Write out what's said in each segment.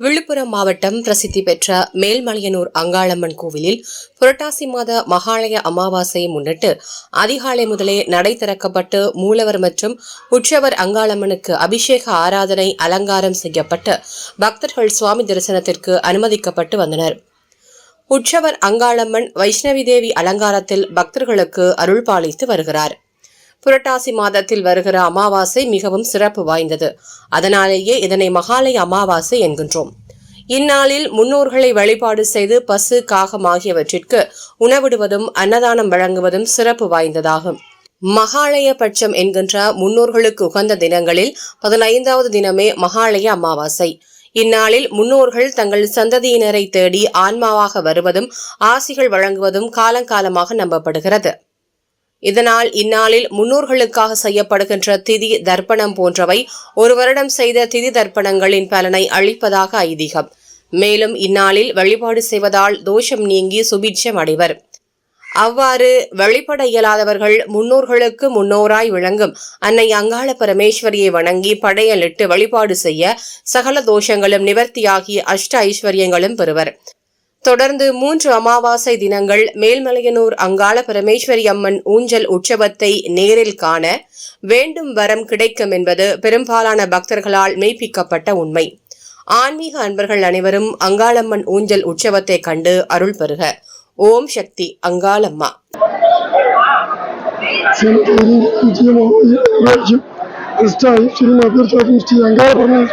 விழுப்புரம் மாவட்டம் பிரசித்தி பெற்ற மேல்மலையனூர் அங்காளம்மன் கோவிலில் புரட்டாசி மாத மகாலய அமாவாசையை முன்னிட்டு அதிகாலை முதலே நடை திறக்கப்பட்டு மூலவர் மற்றும் உற்சவர் அங்காளம்மனுக்கு அபிஷேக ஆராதனை அலங்காரம் செய்யப்பட்டு பக்தர்கள் சுவாமி தரிசனத்திற்கு அனுமதிக்கப்பட்டு வந்தனர். உற்சவர் அங்காளம்மன் வைஷ்ணவி தேவி அலங்காரத்தில் பக்தர்களுக்கு அருள் பாலித்து வருகிறார். புரட்டாசி மாதத்தில் வருகிற அமாவாசை மிகவும் சிறப்பு வாய்ந்தது. அதனாலேயே இதனை மகாலய அமாவாசை என்கின்றோம். இந்நாளில் முன்னோர்களை வழிபாடு செய்து பசு காகம் ஆகியவற்றிற்கு உணவிடுவதும் அன்னதானம் வழங்குவதும் சிறப்பு வாய்ந்ததாகும். மகாலய பட்சம் என்கின்ற முன்னோர்களுக்கு உகந்த தினங்களில் பதினைந்தாவது தினமே மகாலய அமாவாசை. இந்நாளில் முன்னோர்கள் தங்கள் சந்ததியினரை தேடி ஆன்மாவாக வருவதும் ஆசிகள் வழங்குவதும் காலங்காலமாக நம்பப்படுகிறது. இதனால் இந்நாளில் முன்னோர்களுக்காக செய்யப்படுகின்ற திதி தர்ப்பணம் போன்றவை ஒரு வருடம் செய்த திதி தர்ப்பணங்களின் பலனை அளிப்பதாக ஐதீகம். மேலும் இந்நாளில் வழிபாடு செய்வதால் தோஷம் நீங்கி சுபிட்சம் அடைவர். அவ்வாறு வழிபட இயலாதவர்கள் முன்னோர்களுக்கு முன்னோராய் விளங்கும். அன்னை அங்காள பரமேஸ்வரியை வணங்கி படையலிட்டு வழிபாடு செய்ய சகல தோஷங்களும் நிவர்த்தியாகி அஷ்ட ஐஸ்வர்யங்களும் பெறுவர். தொடர்ந்து மூன்று அமாவாசை தினங்கள் மேல்மலையனூர் அங்காள பரமேஸ்வரி அம்மன் ஊஞ்சல் உற்சவத்தை நேரில் காண வேண்டும் வரம் கிடைக்கும் என்பது பெரும்பாலான பக்தர்களால் மெய்ப்பிக்கப்பட்ட உண்மை. ஆன்மீக அன்பர்கள் அனைவரும் அங்காளம்மன் ஊஞ்சல் உற்சவத்தை கண்டு அருள் பெறுக. ஓம் சக்தி Angalamma. Santiri Ujjimo Rajim Astai Shirima Pirtatum Shri Angara Parmesh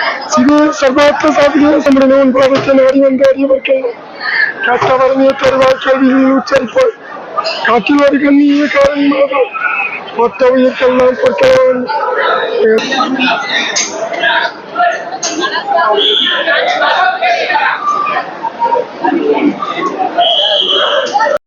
Sibi സർവത്ര സാധിക്കുന്ന സംഘടനവും പ്രവർത്തന വരുമെന്നറിയവർക്ക് കഷ്ടപറഞ്ഞ തെരുവാഴ്ചയിൽ ഉച്ചരിപ്പോൾ കാറ്റിൽ വരുന്ന ഈ കാലന്മാർ ഒത്തവയ്ക്കെല്ലാം പൊട്ടവൻ Thank you.